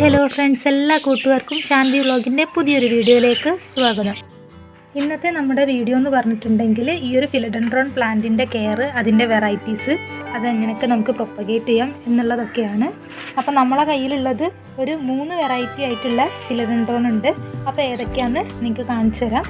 Hello friends എല്ലാ കൂട്ടുകാർക്കും ശാന്തി വ്ളോഗിന്റെ പുതിയൊരു വീഡിയോയിലേക്ക് സ്വാഗതം. ഇന്നത്തെ നമ്മുടെ വീഡിയോ എന്ന് പറഞ്ഞിട്ടുണ്ടെങ്കിൽ ഈ ഒരു ഫിലഡൻഡ്രോൺ പ്ലാന്റിന്റെ കെയർ അതിന്റെ വെറൈറ്റീസ് അതെങ്ങനെയൊക്കെ നമുക്ക് പ്രൊപ്പഗേറ്റ് ചെയ്യാം എന്നുള്ളതൊക്കെയാണ്. അപ്പോൾ നമ്മളെ കയ്യിലുള്ളത് ഒരു മൂന്ന് വെറൈറ്റി ആയിട്ടുള്ള ഫിലഡൻഡ്രോൺ ഉണ്ട്. അപ്പോൾ ഏതൊക്കെയാണെന്ന് നിങ്ങൾക്ക് കാണിച്ചു തരാം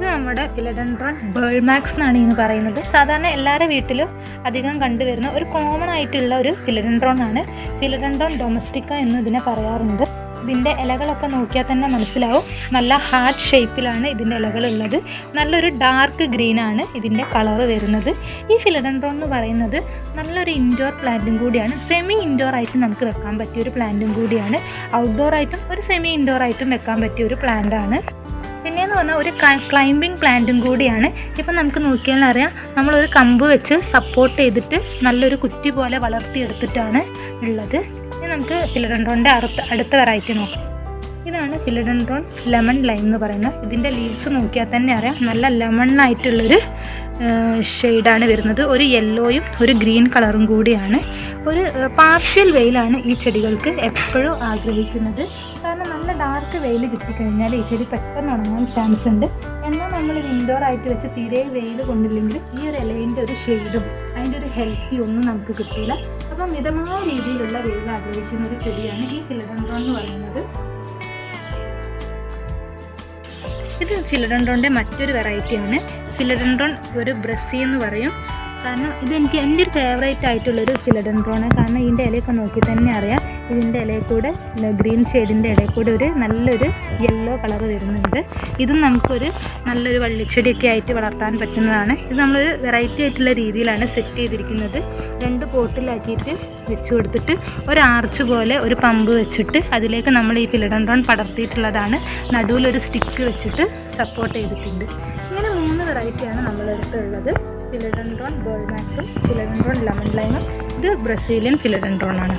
ഇത് നമ്മുടെ ഫിലഡൻഡ്രോൺ ബേൾമാക്സ് എന്നാണ് ഇന്ന് പറയുന്നത്. സാധാരണ എല്ലാവരുടെ വീട്ടിലും അധികം കണ്ടുവരുന്ന ഒരു കോമൺ ആയിട്ടുള്ള ഒരു ഫിലഡൻഡ്രോൺ ആണ്. ഫിലഡൻഡ്രോൺ ഡൊമസ്റ്റിക്ക എന്ന് ഇതിനെ പറയാറുണ്ട്. ഇതിന്റെ ഇലകളൊക്കെ നോക്കിയാൽ തന്നെ മനസ്സിലാവും. നല്ല ഹാർഡ് ഷേപ്പിലാണ് ഇതിന്റെ ഇലകളുള്ളത്. നല്ലൊരു ഡാർക്ക് ഗ്രീൻ ആണ് ഇതിന്റെ കളറ് വരുന്നത്. ഈ ഫിലഡൻഡ്രോൺ എന്ന് പറയുന്നത് നല്ലൊരു ഇൻഡോർ പ്ലാന്റും കൂടിയാണ്. സെമി ഇൻഡോർ ആയിട്ട് നമുക്ക് വെക്കാൻ പറ്റിയ ഒരു പ്ലാന്റും കൂടിയാണ്. ഔട്ട്ഡോർ ആയിട്ടും ഒരു സെമി ഇൻഡോർ ആയിട്ടും വെക്കാൻ പറ്റിയ ഒരു പ്ലാന്റ് പിന്നെയെന്ന് പറഞ്ഞാൽ ഒരു ക്ലൈംബിംഗ് പ്ലാന്റും കൂടിയാണ്. ഇപ്പം നമുക്ക് നോക്കിയാൽ അറിയാം നമ്മളൊരു കമ്പ് വെച്ച് സപ്പോർട്ട് ചെയ്തിട്ട് നല്ലൊരു കുറ്റി പോലെ വളർത്തിയെടുത്തിട്ടാണ് ഉള്ളത്. ഇനി നമുക്ക് ഫിലഡൻഡ്രോണിന്റെ അടുത്ത അടുത്ത വെറൈറ്റി നോക്കാം. ഇതാണ് ഫിലഡൻഡ്രോൺ ലെമൺ ലൈം എന്ന് പറയുന്നത്. ഇതിന്റെ ലീവ്സ് നോക്കിയാൽ തന്നെ അറിയാം നല്ല ലെമൺ ആയിട്ടുള്ളൊരു ഷെയ്ഡാണ് വരുന്നത്. ഒരു യെല്ലോയും ഒരു ഗ്രീൻ കളറും കൂടിയാണ്. ഒരു പാർഷ്യൽ വെയിലാണ് ഈ ചെടികൾക്ക് എപ്പോഴും ആഗ്രഹിക്കുന്നത്. കാരണം ഡാർക്ക് വെയിൽ കിട്ടിക്കഴിഞ്ഞാൽ ഈ ചെടി പെട്ടെന്ന് ഉണങ്ങാൻ ചാൻസ് ഉണ്ട്. എന്നാൽ നമ്മൾ ഇൻഡോർ ആയിട്ട് വെച്ച് തീരെ വെയിൽ കൊണ്ടില്ലെങ്കിൽ ഈ ഒരു ഇലയിന്റെ ഒരു ഷെയ്ഡും അതിന്റെ ഒരു ഹെൽത്തി ഒന്നും നമുക്ക് കിട്ടില്ല അപ്പം മിതമായ രീതിയിലുള്ള വെയിൽ ആഗ്രഹിക്കുന്ന ഒരു ചെടിയാണ് ഈ ഫിലഡൻഡ്രോ എന്ന് പറയുന്നത്. ഇത് ഫിലഡൻഡ്രോന്റെ മറ്റൊരു വെറൈറ്റിയാണ് ഫിലഡൻഡ്രോൺ ഒരു ബ്രസ്സി എന്ന് പറയും. കാരണം ഇത് എനിക്ക് എന്റെ ഒരു ഫേവറേറ്റ് ആയിട്ടുള്ളൊരു ഫിലഡൻഡ്രോണ് കാരണം ഇതിന്റെ ഇലയൊക്കെ നോക്കി തന്നെ അറിയാം. ഇതിന്റെ ഇലയിൽ കൂടെ ഗ്രീൻ ഷെയ്ഡിന്റെ ഇടയിൽ കൂടെ ഒരു നല്ലൊരു യെല്ലോ കളർ വരുന്നുണ്ട്. ഇതും നമുക്കൊരു നല്ലൊരു വള്ളിച്ചെടിയൊക്കെ ആയിട്ട് വളർത്താൻ പറ്റുന്നതാണ്. ഇത് നമ്മൾ വെറൈറ്റി ആയിട്ടുള്ള രീതിയിലാണ് സെറ്റ് ചെയ്തിരിക്കുന്നത്. രണ്ട് പോട്ടിലാക്കിയിട്ട് വെച്ച് കൊടുത്തിട്ട് ഒരു ആർച്ച് പോലെ ഒരു പമ്പ് വെച്ചിട്ട് അതിലേക്ക് നമ്മൾ ഈ ഫിലഡൻഡ്രോൺ പടർത്തിയിട്ടുള്ളതാണ്. നടുവിലൊരു സ്റ്റിക്ക് വെച്ചിട്ട് സപ്പോർട്ട് ചെയ്തിട്ടുണ്ട്. ഇങ്ങനെ മൂന്ന് വെറൈറ്റിയാണ് നമ്മളെടുത്തുള്ളത് ഫിലഡൻഡ്രോൺ ബോൾമാക്സും ഫിലഡൻഡ്രോൺ ലെമൺ ലൈമും ഇത് ബ്രസീലിയൻ ഫിലഡൻഡ്രോൺ ആണ്.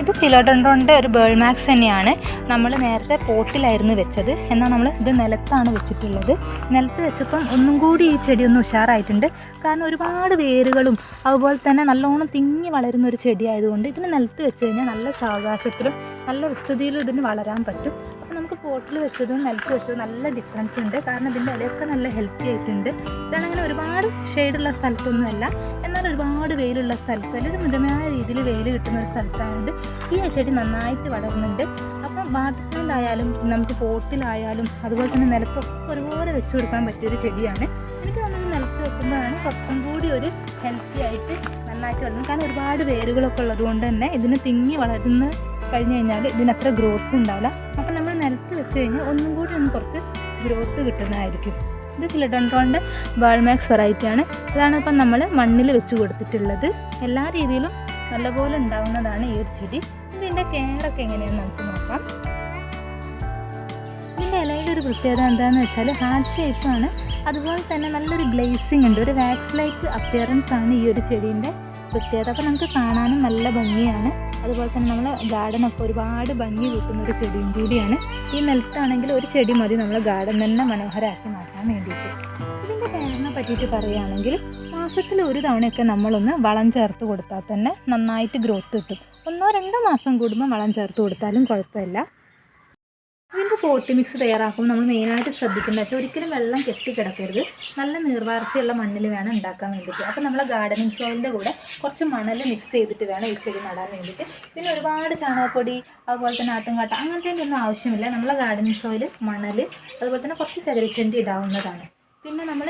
ഇത് ഫിലോഡൻഡ്രോണിന്റെ ഒരു ബേൾ മാക്സ് തന്നെയാണ് നമ്മൾ നേരത്തെ പോട്ടിലായിരുന്നു വെച്ചത്. എന്നാൽ നമ്മൾ ഇത് നിലത്താണ് വെച്ചിട്ടുള്ളത്. നിലത്ത് വെച്ചപ്പം ഒന്നും കൂടി ഈ ചെടി ഒന്ന് ഉഷാറായിട്ടുണ്ട്. കാരണം ഒരുപാട് വേരുകളും അതുപോലെ തന്നെ നല്ലോണം തിങ്ങി വളരുന്ന ഒരു ചെടി ആയതുകൊണ്ട് ഇതിന് നിലത്ത് വെച്ച് കഴിഞ്ഞാൽ നല്ല സാവകാശത്തിലും നല്ല വിസ്തൃതിയിലും ഇതിന് വളരാൻ പറ്റും. അപ്പോൾ നമുക്ക് പോട്ടിൽ വെച്ചതും നിലത്ത് വെച്ചതും നല്ല ഡിഫറൻസ് ഉണ്ട്. കാരണം ഇതിന്റെ ഇലയൊക്കെ നല്ല ഹെൽത്തി ആയിട്ടുണ്ട്. ഇതാണെങ്കിൽ ഒരുപാട് ഷെയ്ഡുള്ള സ്ഥലത്തൊന്നുമല്ല. എന്നാൽ ഒരുപാട് വെയിലുള്ള സ്ഥലത്ത് അല്ലെങ്കിൽ മിതമായ രീതിയിൽ വെയിൽ കിട്ടുന്ന ഒരു സ്ഥലത്തായത് ഈ ചെടി നന്നായിട്ട് വളർന്നുണ്ട് അപ്പം വാട്ടർ നമുക്ക് പോട്ടിലായാലും അതുപോലെ തന്നെ നിലത്തൊക്കെ ഒരുപോലെ വെച്ച് കൊടുക്കാൻ പറ്റിയൊരു ചെടിയാണ്. എനിക്ക് തോന്നുന്നത് നിലത്ത് വെക്കുമ്പോഴാണ് കുറച്ചും കൂടി ഒരു ഹെൽത്തി ആയിട്ട് നന്നായിട്ട് വളരുന്നത് കാരണം ഒരുപാട് വേരുകളൊക്കെ ഉള്ളത് കൊണ്ട് തന്നെ ഇതിന് തിങ്ങി വളരുന്ന കഴിഞ്ഞ് കഴിഞ്ഞാൽ ഇതിനത്ര ഗ്രോത്ത് ഉണ്ടാവില്ല. അപ്പം നമ്മൾ നിലത്ത് വെച്ച് കഴിഞ്ഞാൽ ഒന്നും കൂടി ഒന്ന് കുറച്ച് ഗ്രോത്ത് കിട്ടുന്നതായിരിക്കും. ഇത് ഫിലഡൻഡ്രോണിന്റെ ബാൾമാക്സ് വെറൈറ്റിയാണ്. ഇതാണ് ഇപ്പം നമ്മൾ മണ്ണിൽ വെച്ച് കൊടുത്തിട്ടുള്ളത്. എല്ലാ രീതിയിലും നല്ലപോലെ ഉണ്ടാവുന്നതാണ് ഈ ഒരു ചെടി. ഇതിന്റെ കെയറൊക്കെ എങ്ങനെയാണെന്ന് നമുക്ക് നോക്കാം. ഇതിന്റെ ഇലയുടെ ഒരു പ്രത്യേകത എന്താണെന്ന് വെച്ചാൽ ഹാർഡ് ഷേപ്പാണ് അതുപോലെ തന്നെ നല്ലൊരു ഗ്ലേസിങ് ഉണ്ട്. ഒരു വാക്സ് ലൈക്ക് അപ്പിയറൻസ് ആണ് ഈ ഒരു ചെടീന്റെ പ്രത്യേകത. അപ്പോൾ നമുക്ക് കാണാനും നല്ല ഭംഗിയാണ്. അതുപോലെ തന്നെ നമ്മൾ ഗാർഡനൊക്കെ ഒരുപാട് ഭംഗി കിട്ടുന്ന ഒരു ചെടിയും കൂടിയാണ്. ഈ നിലത്താണെങ്കിൽ ഒരു ചെടി മതി നമ്മൾ ഗാർഡൻ തന്നെ മനോഹരമാക്കി മാറ്റാൻ വേണ്ടിയിട്ട്. ഇതിന്റെ കാരണം പറ്റിയിട്ട് പറയുകയാണെങ്കിൽ മാസത്തിൽ ഒരു തവണയൊക്കെ നമ്മളൊന്ന് വളം ചേർത്ത് കൊടുത്താൽ തന്നെ നന്നായിട്ട് ഗ്രോത്ത് കിട്ടും. ഒന്നോ രണ്ടോ മാസം കൂടുമ്പോൾ വളം ചേർത്ത് കൊടുത്താലും കുഴപ്പമില്ല. ഇതിന്റെ പോട്ടി മിക്സ് തയ്യാറാക്കുമ്പോൾ നമ്മൾ മെയിനായിട്ട് ശ്രദ്ധിക്കേണ്ടത് വെച്ചാൽ ഒരിക്കലും വെള്ളം കെട്ടിക്കിടക്കരുത് നല്ല നീർവാർച്ചയുള്ള മണ്ണിൽ വേണം ഉണ്ടാക്കാൻ വേണ്ടിയിട്ട്. അപ്പോൾ നമ്മൾ ഗാർഡനിങ് സോയിലിന്റെ കൂടെ കുറച്ച് മണൽ മിക്സ് ചെയ്തിട്ട് വേണം ഈ ചെടി നടാൻ വേണ്ടിയിട്ട്. പിന്നെ ഒരുപാട് ചാണകപ്പൊടി അതുപോലെ തന്നെ ആട്ടുംകാട്ട അങ്ങനത്തെ ഒന്നും ആവശ്യമില്ല. നമ്മളെ ഗാർഡനിങ് സോയിൽ മണൽ അതുപോലെ തന്നെ കുറച്ച് ചകരിച്ചണ്ടി ഇടാവുന്നതാണ്. പിന്നെ നമ്മൾ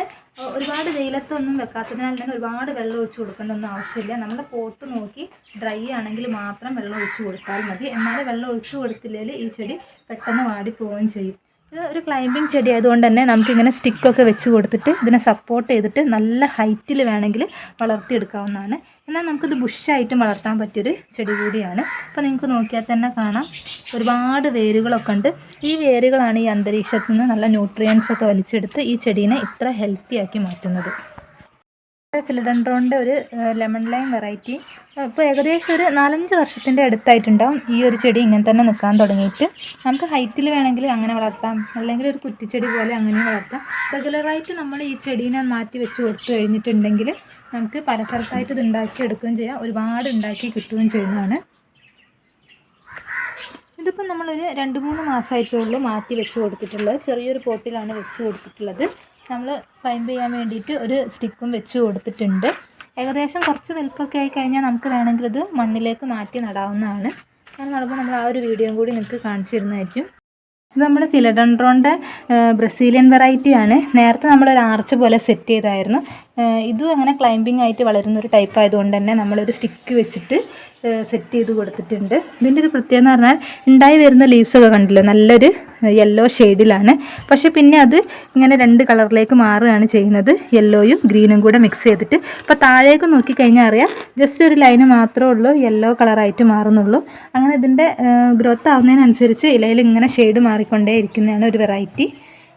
ഒരുപാട് വെയിലത്തൊന്നും വെക്കാത്തതിനാൽ തന്നെ ഒരുപാട് വെള്ളം ഒഴിച്ച് കൊടുക്കേണ്ടൊന്നും ആവശ്യമില്ല. നമ്മുടെ പോട്ട് നോക്കി ഡ്രൈ ആണെങ്കിൽ മാത്രം വെള്ളം ഒഴിച്ച് കൊടുത്താൽ മതി. എന്നാൽ വെള്ളം ഒഴിച്ച് കൊടുത്തില്ലെങ്കിൽ ഈ ചെടി പെട്ടെന്ന് വാടിപ്പോവുകയും ചെയ്യും. ഇത് ഒരു ക്ലൈമ്പിംഗ് ചെടി ആയതുകൊണ്ട് തന്നെ നമുക്കിങ്ങനെ സ്റ്റിക്കൊക്കെ വെച്ച് കൊടുത്തിട്ട് ഇതിനെ സപ്പോർട്ട് ചെയ്തിട്ട് നല്ല ഹൈറ്റിൽ വേണമെങ്കിൽ വളർത്തിയെടുക്കാവുന്നതാണ്. എന്നാൽ നമുക്കിത് ബുഷായിട്ടും വളർത്താൻ പറ്റിയൊരു ചെടി കൂടിയാണ്. അപ്പോൾ നിങ്ങൾക്ക് നോക്കിയാൽ തന്നെ കാണാം. ഒരുപാട് വേരുകളൊക്കെ ഉണ്ട്. ഈ വേരുകളാണ് ഈ അന്തരീക്ഷത്തിൽ നിന്ന് നല്ല ന്യൂട്രിയൻസ് ഒക്കെ വലിച്ചെടുത്ത് ഈ ചെടീനെ ഇത്ര ഹെൽത്തി ആക്കി മാറ്റുന്നത്. ഫിലഡൻഡ്രോണിന്റെ ഒരു ലെമൺ ലൈം വെറൈറ്റി ഇപ്പോൾ ഏകദേശം ഒരു നാലഞ്ച് വർഷത്തിന്റെ അടുത്തായിട്ടുണ്ടാവും ഈ ഒരു ചെടി ഇങ്ങനെ തന്നെ നിൽക്കാൻ തുടങ്ങിയിട്ട്. നമുക്ക് ഹൈറ്റിൽ വേണമെങ്കിൽ അങ്ങനെ വളർത്താം. അല്ലെങ്കിൽ ഒരു കുറ്റിച്ചെടി പോലെ അങ്ങനെ വളർത്താം. റെഗുലറായിട്ട് നമ്മൾ ഈ ചെടീനെ മാറ്റി വെച്ച് കൊടുത്തു കഴിഞ്ഞിട്ടുണ്ടെങ്കിൽ നമുക്ക് പല സ്ഥലത്തായിട്ട് ഇത് ഉണ്ടാക്കി എടുക്കുകയും ചെയ്യാം. ഒരുപാട് ഉണ്ടാക്കി കിട്ടുകയും ചെയ്യുന്നതാണ്. ഇതിപ്പോൾ നമ്മളൊരു രണ്ട് മൂന്ന് മാസമായിട്ടുള്ളൂ മാറ്റി വെച്ച് കൊടുത്തിട്ടുള്ളത്. ചെറിയൊരു പോട്ടിലാണ് വെച്ച് കൊടുത്തിട്ടുള്ളത്. നമ്മൾ ക്ലൈംബ് ചെയ്യാൻ വേണ്ടിയിട്ട് ഒരു സ്റ്റിക്കും വെച്ച് കൊടുത്തിട്ടുണ്ട്. ഏകദേശം കുറച്ച് വലുപ്പമൊക്കെ ആയി കഴിഞ്ഞാൽ നമുക്ക് വേണമെങ്കിൽ ഇത് മണ്ണിലേക്ക് മാറ്റി നടാവുന്നതാണ്. ഞാൻ നടക്കുമ്പോൾ നമ്മൾ ആ ഒരു വീഡിയോയും കൂടി നിങ്ങൾക്ക് കാണിച്ചു തരുന്നതായിരിക്കും ഇത് നമ്മുടെ ഫിലഡൻഡ്രോണിന്റെ ബ്രസീലിയൻ വെറൈറ്റിയാണ്. നേരത്തെ നമ്മളൊരു ആർച്ച് പോലെ സെറ്റ് ചെയ്തായിരുന്നു. ഇതും അങ്ങനെ ക്ലൈമ്പിംഗ് ആയിട്ട് വളരുന്ന ഒരു ടൈപ്പ് ആയതുകൊണ്ട് തന്നെ നമ്മളൊരു സ്റ്റിക്ക് വെച്ചിട്ട് സെറ്റ് ചെയ്ത് കൊടുത്തിട്ടുണ്ട്. ഇതിന്റെ ഒരു പ്രത്യേകത എന്ന് പറഞ്ഞാൽ ഉണ്ടായി വരുന്ന ലീവ്സൊക്കെ കണ്ടില്ലേ? നല്ലൊരു യെല്ലോ ഷെയ്ഡിലാണ് പക്ഷെ പിന്നെ അത് ഇങ്ങനെ രണ്ട് കളറിലേക്ക് മാറുകയാണ് ചെയ്യുന്നത്. യെല്ലോയും ഗ്രീനും കൂടെ മിക്സ് ചെയ്തിട്ട്. അപ്പോൾ താഴേക്ക് നോക്കിക്കഴിഞ്ഞാൽ അറിയാം ജസ്റ്റ് ഒരു ലൈന് മാത്രമേ ഉള്ളൂ യെല്ലോ കളറായിട്ട് മാറുന്നുള്ളൂ. അങ്ങനെ ഇതിന്റെ ഗ്രോത്ത് ആവുന്നതിനനുസരിച്ച് ഇലയിൽ ഇങ്ങനെ ഷെയ്ഡ് മാറിക്കൊണ്ടേ ഇരിക്കുന്നതാണ് ഒരു വെറൈറ്റി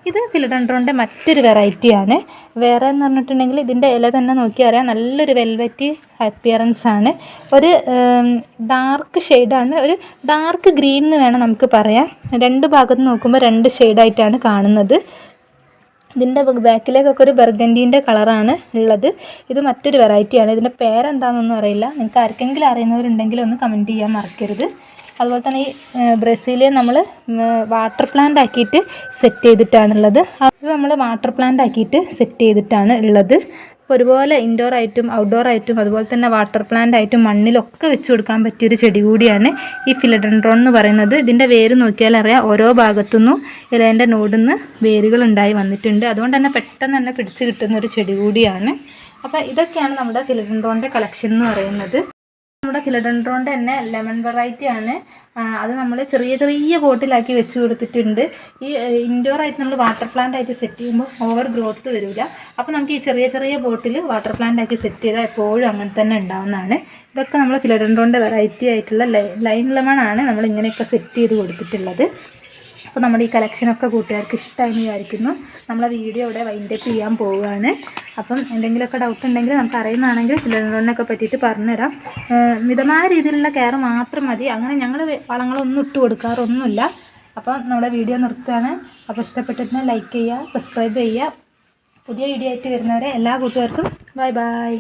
ഇത് ഫിലഡൻഡ്രോണിന്റെ മറ്റൊരു വെറൈറ്റിയാണ്. വേറെ എന്ന് പറഞ്ഞിട്ടുണ്ടെങ്കിൽ ഇതിന്റെ ഇല തന്നെ നോക്കിയാൽ നല്ലൊരു വെൽവെറ്റി അപ്പിയറൻസ് ആണ് ഒരു ഡാർക്ക് ഷെയ്ഡാണ്. ഒരു ഡാർക്ക് ഗ്രീൻ എന്ന് വേണം നമുക്ക് പറയാം. രണ്ട് ഭാഗത്ത് നോക്കുമ്പോൾ രണ്ട് ഷെയ്ഡായിട്ടാണ് കാണുന്നത്. ഇതിന്റെ ബാക്കിലേക്കൊക്കെ ഒരു ബർഗൻഡീന്റെ കളറാണ് ഉള്ളത്. ഇത് മറ്റൊരു വെറൈറ്റിയാണ്. ഇതിന്റെ പേരെന്താണെന്നൊന്നും അറിയില്ല. നിങ്ങൾക്ക് ആർക്കെങ്കിലും അറിയുന്നവരുണ്ടെങ്കിൽ ഒന്ന് കമന്റ് ചെയ്യാൻ മറക്കരുത്. അതുപോലെ തന്നെ ഈ ബ്രസീലിയൻ നമ്മൾ വാട്ടർ പ്ലാന്റ് ആക്കിയിട്ട് സെറ്റ് ചെയ്തിട്ടാണുള്ളത്. അത് നമ്മൾ വാട്ടർ പ്ലാന്റ് ആക്കിയിട്ട് സെറ്റ് ചെയ്തിട്ടാണ് ഉള്ളത്. അപ്പോൾ ഒരുപോലെ ഇൻഡോർ ആയിട്ടും ഔട്ട്ഡോർ ആയിട്ടും അതുപോലെ തന്നെ വാട്ടർ പ്ലാന്റ് ആയിട്ടും മണ്ണിലൊക്കെ വെച്ച് കൊടുക്കാൻ പറ്റിയൊരു ചെടി കൂടിയാണ് ഈ ഫിലഡൻഡ്രോൺ എന്ന് പറയുന്നത്. ഇതിന്റെ വേര് നോക്കിയാൽ അറിയാം ഓരോ ഭാഗത്തുനിന്നും ഇലേന്റെ നിന്ന് വേരുകൾ ഉണ്ടായി വന്നിട്ടുണ്ട്. അതുകൊണ്ട് തന്നെ പെട്ടെന്ന് തന്നെ പിടിച്ച് കിട്ടുന്ന ഒരു ചെടി കൂടിയാണ്. അപ്പോൾ ഇതൊക്കെയാണ് നമ്മുടെ ഫിലഡൻഡ്രോണിന്റെ കളക്ഷൻ എന്ന് പറയുന്നത്. നമ്മുടെ ഫിലഡൻഡ്രോണിന്റെ തന്നെ ലെമൺ വെറൈറ്റി ആണ്. അത് നമ്മൾ ചെറിയ ചെറിയ ബോട്ടിലാക്കി വെച്ച് കൊടുത്തിട്ടുണ്ട്. ഈ ഇൻഡോർ ആയിട്ട് നമ്മൾ വാട്ടർ പ്ലാന്റ് ആയിട്ട് സെറ്റ് ചെയ്യുമ്പോൾ ഓവർ ഗ്രോത്ത് വരില്ല അപ്പോൾ നമുക്ക് ഈ ചെറിയ ചെറിയ ബോട്ടിൽ വാട്ടർ പ്ലാന്റ് ആക്കി സെറ്റ് ചെയ്താൽ എപ്പോഴും അങ്ങനെ തന്നെ ഉണ്ടാവുന്നതാണ്. ഇതൊക്കെ നമ്മൾ ഫിലഡൻഡ്രോണിന്റെ വെറൈറ്റി ആയിട്ടുള്ള ലൈം ലെമൺ ആണ് നമ്മൾ ഇങ്ങനെയൊക്കെ സെറ്റ് ചെയ്ത് കൊടുത്തിട്ടുള്ളത്. അപ്പോൾ നമ്മുടെ ഈ കളക്ഷനൊക്കെ കൂട്ടുകാർക്ക് ഇഷ്ടമായി വിചാരിക്കുന്നു. നമ്മളെ വീഡിയോ ഇവിടെ വൈൻഡപ്പ് ചെയ്യാൻ പോവുകയാണ്. അപ്പം എന്തെങ്കിലുമൊക്കെ ഡൗട്ട് ഉണ്ടെങ്കിൽ നമുക്ക് അറിയുന്നതാണെങ്കിൽ ഫിലഡൻഡ്രോണിനൊക്കെ പറ്റിയിട്ട് പറഞ്ഞുതരാം. മിതമായ രീതിയിലുള്ള കെയർ മാത്രം മതി. അങ്ങനെ ഞങ്ങൾ വളങ്ങളൊന്നും ഇട്ട് കൊടുക്കാറൊന്നുമില്ല. അപ്പം നമ്മുടെ വീഡിയോ നിർത്തുകയാണ്. അപ്പോൾ ഇഷ്ടപ്പെട്ടിട്ടുണ്ടെങ്കിൽ ലൈക്ക് ചെയ്യുക സബ്സ്ക്രൈബ് ചെയ്യുക. പുതിയ വീഡിയോ ആയിട്ട് വരുന്നവരെ എല്ലാ കൂട്ടുകാർക്കും ബൈ ബൈ